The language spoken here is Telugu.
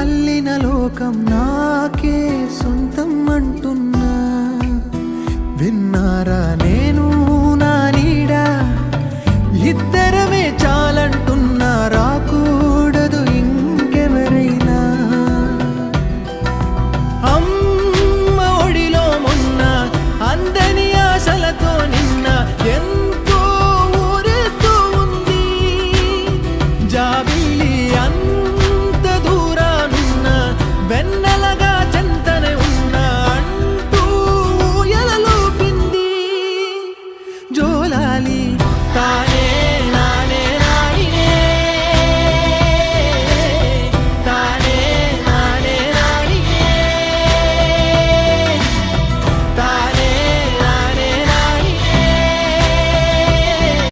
అల్లిన లోకం నాకే సొంతం అంటున్నా. విన్నారానే